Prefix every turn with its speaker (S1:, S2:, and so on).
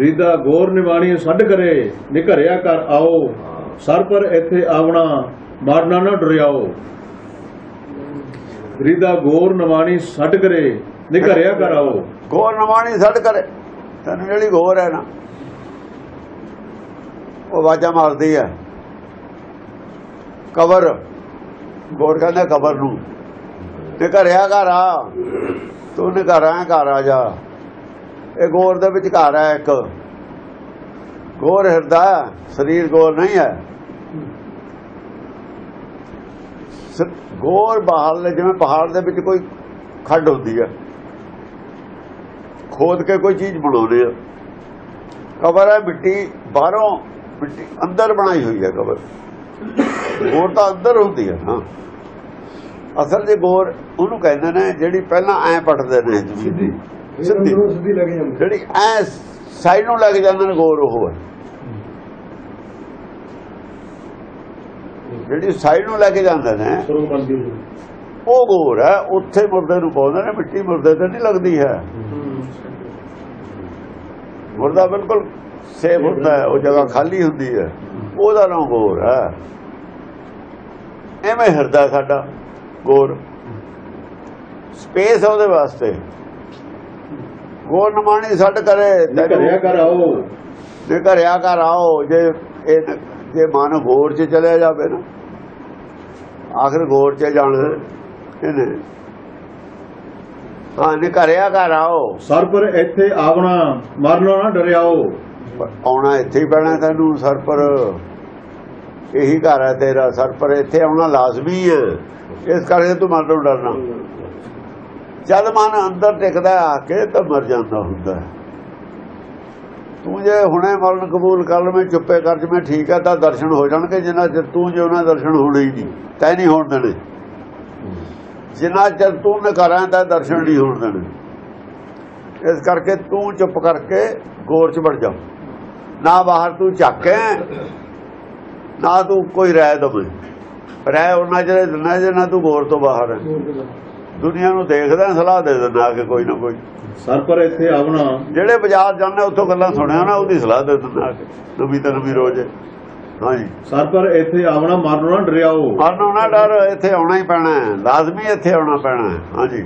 S1: ਰੀਦਾ ਗੋਰ ਨਿਵਾਣੀ ਛੱਡ ਕਰੇ ਨਿਘਰਿਆ ਕਰ ਆਓ। ਸਰ ਪਰ ਇੱਥੇ ਆਵਣਾ, ਮਾਰਨਾ ਨਾ ਡਰਿਆਓ। ਰੀਦਾ ਗੋਰ ਨਿਵਾਣੀ ਛੱਡ ਕਰੇ ਨਿਘਰਿਆ ਕਰ ਆਓ।
S2: ਗੋਰ ਨਵਾਣੀ ਛੱਡ ਕਰੇ ਤੈਨੂੰ ਜਿਹੜੀ ਗੋਰ ਹੈ ਨਾ, ਉਹ ਵਾਜਾ ਮਾਰਦੀ ਹੈ। ਕਬਰ, ਗੋਰ ਕਹਿੰਦਾ ਕਬਰ ਨੂੰ ਤੇ ਘਰਿਆ ਘਰ ਆ, ਤੂੰ ਨੇ ਘਰ ਆ ਜਾ। ਇਹ ਗੋਰ ਦੇ ਵਿਚਕਾਰ ਘਰ ਹੈ ਇੱਕ। ਗੋਰ ਹਿਰਦਾ ਹੈ, ਸਰੀਰ ਗੋਰ ਨਹੀਂ ਹੈ। ਗੋਰ ਬਾਹਰ ਜਿਵੇਂ ਪਹਾੜ ਦੇ ਵਿੱਚ ਕੋਈ ਖੱਡ ਹੁੰਦੀ ਹੈ। ਖੋਦ ਕੇ ਕੋਈ ਚੀਜ਼ ਬਣਾਉਂਦੇ ਆ। ਕਬਰ ਹੈ ਮਿੱਟੀ ਬਾਹਰੋਂ ਮਿੱਟੀ ਅੰਦਰ ਬਣਾਈ ਹੋਈ ਹੈ ਕਬਰ। ਗੋਰ ਤਾਂ ਅੰਦਰ ਹੁੰਦੀ ਹੈ ਹਾਂ। ਅਸਲ ਦੇ ਗੋਰ ਉਹਨੂੰ ਕਹਿੰਦੇ ਨੇ ਜਿਹੜੀ ਪਹਿਲਾਂ ਐ ਪਟਦੇ ਨੇ ਸਿੱਧੀ ਸਿੱਧੀ। ਜਿਹੜੀ ਐ ਸਾਈਡ ਨੂੰ ਲੱਗ ਜਾਂਦੇ ਨੇ ਗੋਰ ਉਹ ਹੈ। ਜਿਹੜੀ ਸਾਈਡ ਨੂੰ ਲੱਗ ਜਾਂਦੇ ਨੇ ਉਹ ਗੋਰ ਹੈ ਉੱਥੇ ਮੁਰਦੇ ਨੂੰ ਪਾਉਂਦੇ ਨੇ ਮਿੱਟੀ ਮੁਰਦੇ ਤੇ ਨਹੀਂ ਲੱਗਦੀ ਹੈ। ਮੁਰਦਾ ਬਿਲਕੁਲ ਸੇਫ ਹੁੰਦਾ ਹੈ ਉਹ ਜਗ੍ਹਾ ਖਾਲੀ ਹੁੰਦੀ ਹੈ। ਉਹਦਾ ਨਾਮ ਗੋਰ ਹੈ। ਐਵੇਂ ਹਿਰਦਾ ਸਾਡਾ ਗੋਰ ਸਪੇਸ ਉਹਦੇ ਵਾਸਤੇ। ਗੋਰ ਨਮਾਣੀ ਛੱਡ ਕਰੇ
S1: ਨਿਘਰਿਆ ਕਰ ਆਓ।
S2: ਜੇ ਘਰਿਆ ਘਰ ਆਓ ਜੇ ਇਹ ਜੇ ਮਨ ਗੋਰ ਚ ਚਲਿਆ ਜਾਵੇ ਨਾ ਆਖਰ ਗੋਰ ਚ ਜਾਣਾ ਇਹਨੇ। ਹਾਂ ਨੇ ਘਰਿਆ ਘਰ ਆਓ।
S1: ਸਰ ਪਰ ਇੱਥੇ ਆਵਣਾ ਮਾਰਨਾ ਨਾ ਡਰਿਆਓ।
S2: ਆਉਣਾ ਇੱਥੇ ਹੀ ਪੈਣਾ ਤੈਨੂੰ ਸਰ ਪਰ ਇਹੀ ਘਰ ਹੈ ਤੇਰਾ ਸਰ ਪਰ ਇੱਥੇ ਆਉਣਾ ਲਾਜ਼ਮੀ ਹੈ। ਇਸ ਕਰਕੇ ਤੂੰ ਮਰਨ ਤੋਂ ਡਰਨਾ। ਜਦ ਮਨ ਅੰਦਰ ਟਿਕਦਾ ਆ ਕੇ ਤਾਂ ਮਰ ਜਾਂਦਾ ਹੁੰਦਾ। ਤੂੰ ਜੇ ਹੁਣੇ ਮਰਨ ਕਬੂਲ ਕਰ ਲਵੇਂ, ਚੁੱਪੇ ਕਰ ਜਵੇਂ ਠੀਕ ਹੈ ਤਾਂ ਦਰਸ਼ਨ ਹੋ ਜਾਣਗੇ। ਜਿੰਨਾ ਚਿਰ ਤੂੰ ਜੇ ਉਹਨਾਂ ਦਰਸ਼ਨ ਹੋਣੇ ਹੀ ਨਹੀਂ, ਤੈ ਨਹੀਂ ਹੋਣ ਦੇਣੇ। ਜਿੰਨਾ ਚਿਰ ਤੂੰ न ਕਰਾਂ ਦਰਸ਼ਨ ਨਹੀਂ ਹੋਣ ਦੇਣੇ। ਇਸ ਕਰਕੇ ਤੂੰ ਚੁੱਪ ਕਰਕੇ ਗੋਰ ਚ ਵੜ ਜਾ। ਨਾ ਬਾਹਰ ਤੂੰ ਝਾਕੇ ਨਾ ਤੂੰ ਕੋਈ ਰਾਇ ਦਵੇ। ਰਾਇ ਉਹਨਾਂ ਜਿਹੜੇ ਦਿਨਾਂ ਜੇ ਨਾ ਤੂੰ ਗੋਰ ਤੋਂ ਬਾਹਰ ਹੈ ਦੁਨੀਆ ਨੂੰ ਦੇਖਦਾ ਸਲਾਹ ਦੇ ਦਿੰਦਾ ਕਿ ਕੋਈ ਨਾ ਕੋਈ।
S1: ਸਰ ਪਰ ਇੱਥੇ ਆਵਣਾ
S2: ਜਿਹੜੇ ਬਾਜ਼ਾਰ ਜਾਂਦੇ ਉੱਥੋਂ ਗੱਲਾਂ ਸੁਣਿਆ ਨਾ ਉਹਦੀ ਸਲਾਹ ਦੇ ਦਿੰਦਾ ਕਿ ਨਵੀਂ ਤੇ ਨਵੀਂ ਰੋਜ਼। ਹਾਂਜੀ।
S1: ਸਰ ਪਰ ਇੱਥੇ ਆਵਣਾ ਮਾਰਨਾ ਨਾ ਡਰਿਆਓ
S2: ਮਰਨੋਂ ਨਾ ਡਰ ਇੱਥੇ ਆਉਣਾ ਹੀ ਪੈਣਾ ਹੈ। ਲਾਜ਼ਮੀ ਇੱਥੇ ਆਉਣਾ ਪੈਣਾ ਹੈ। ਹਾਂਜੀ।